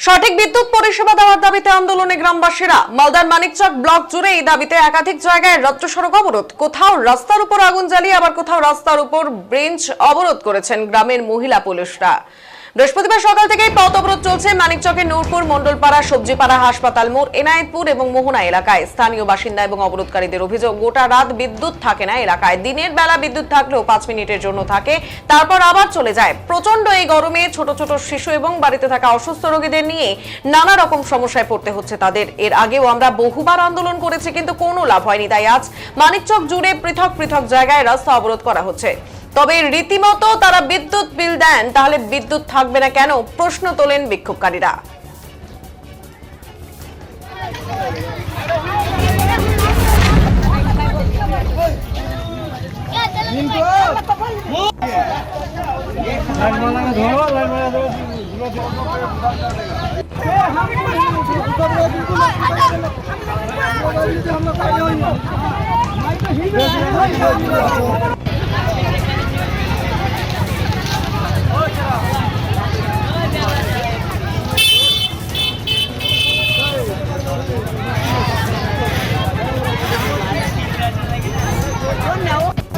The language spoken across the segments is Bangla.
সঠিক বিদ্যুৎ পরিষেবা দেওয়ার দাবিতে আন্দোলনে গ্রামবাসীরা, মালদার মানিকচক ব্লক জুড়ে এই দাবিতে একাধিক জায়গায় রাজ্য সড়ক অবরোধ। কোথাও রাস্তার উপর আগুন জ্বালিয়ে আবার কোথাও রাস্তার উপর ব্রেঞ্চ অবরোধ করেছেন গ্রামের মহিলা পুলিশরা। বৃহস্পতিবার সকাল থেকেই পথ অবরোধ চলছে। মানিকচকের নূরপুর মন্ডলপাড়া সবজিপাড়া হাসপাতাল মোড়, এনায়েতপুর এবং মোহনা এলাকায়। স্থানীয় বাসিন্দা এবং অবরোধকারীদের অভিযোগ, গোটা রাত বিদ্যুৎ থাকে না এলাকায়। দিনের বেলা বিদ্যুৎ থাকলেও পাঁচ মিনিটের জন্য থাকে। তারপর আবার চলে যায়। প্রচণ্ড এই গরমে ছোট ছোট শিশু এবং বাড়িতে থাকা অসুস্থ রোগীদের নিয়ে নানা রকম সমস্যায় পড়তে হচ্ছে তাদের। এর আগেও আমরা বহুবার আন্দোলন করেছি, কিন্তু কোনো লাভ হয়নি। তাই আজ মানিকচক জুড়ে পৃথক পৃথক জায়গায় রাস্তা অবরোধ করা হচ্ছে। তবে রীতিমতো তারা বিদ্যুৎ বিল দেন তাহলে বিদ্যুৎ থাকবে না কেন? প্রশ্ন তোলেন বিক্ষোভকারীরা।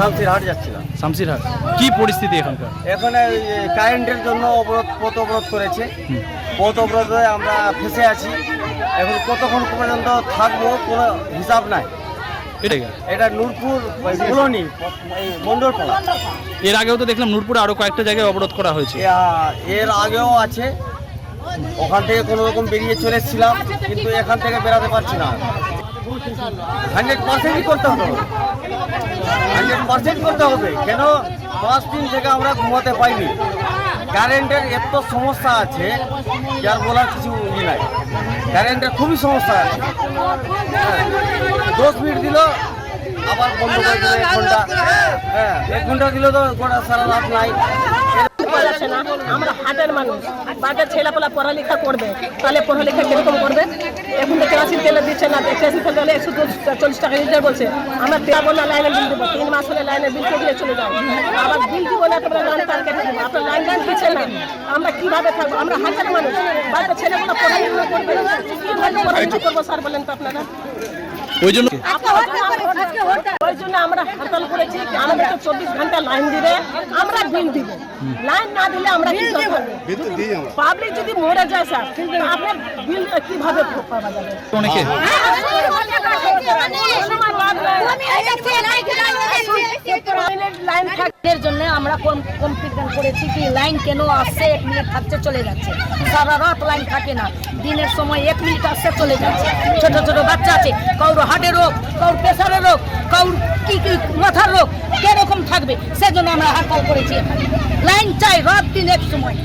হাট যাচ্ছিলাম। শামসিরহাট। কি পরিস্থিতি এখানকার? এখানে কারেন্টের জন্য অবরোধ পথ অবরোধ করেছে। পথ অবরোধে আমরা ফেসে আছি। এখন কতক্ষণ পর্যন্ত থাকব কোনো হিসাব নাই। এটা নূরপুর কলোনি মন্ডলপাড়া এর আগেও তো দেখলাম নূরপুরে আরও কয়েকটা জায়গায় অবরোধ করা হয়েছে। এর আগেও আছে। ওখান থেকে কোনো রকম বেরিয়ে চলে এসেছিলাম কিন্তু এখান থেকে বেরাতে পারছি না। হান্ড্রেড পার্সেন্টই করতে হবে। হান্ড্রেড পার্সেন্ট করতে হবে। কেন? পাঁচ দিন থেকে আমরা ঘুমাতে পাইনি। কারেন্টের এত সমস্যা আছে যার বলার কিছু ই নাই। কারেন্টের খুবই সমস্যা আছে। দশ মিনিট দিল, আবার বন্ধ করে দিল, এক ঘণ্টা। হ্যাঁ এক ঘণ্টা দিল তো গোটা সারা রাত নাই। আমরা হাটের মানুষ বাটের ছেলেপেলা পড়ালেখা করবে, তাহলে পড়ালেখা কীরকম করবে? কেরাসিন তেলে দিচ্ছে না কেরাসিন তেল দিলে একশো চল্লিশ টাকা লিটার বলছে। আমরা তেল বললে লাইনের বিল দেবো। তিন মাস হলে লাইনের বিল কেটে চলে যায় আবার বিল দিব না তোমরা লাইন তার কেটে দেবো আপনার লাইন লাইন দিচ্ছে না আমরা কীভাবে থাকব? আমরা হাটের মানুষ। বাটের ছেলেগুলো পড়ালেখা করবে কীভাবে পড়ালেখা করব স্যার বলেন তো আপনারা? ওই জন্য ওই জন্য আমরা হরতাল করেছি কি আমাদের তো চব্বিশ ঘণ্টা লাইন দিবে। আমরা বিল দিব। লাইন না দিলে আমরা কি করব? পাবলিক যদি মরে যায় স্যার আপনার বিল কীভাবে পাওয়া যাবে? অনেকে। লাইন এর জন্য আমরা কমপ্লেন করেছি কি লাইন কেন আসছে এক মিনিট থাকছে চলে যাচ্ছে। সারা রাত লাইন থাকে না। দিনের সময় এক মিনিট আসছে চলে যাচ্ছে। ছোট ছোট বাচ্চা আছে কাউর হার্টের রোগ কাউর প্রেশারের রোগ কাউর কি কি মাথার রোগ কীরকম থাকবে সেজন্য আমরা হরতাল করেছি লাইন চাই রাত দিন এক সময়।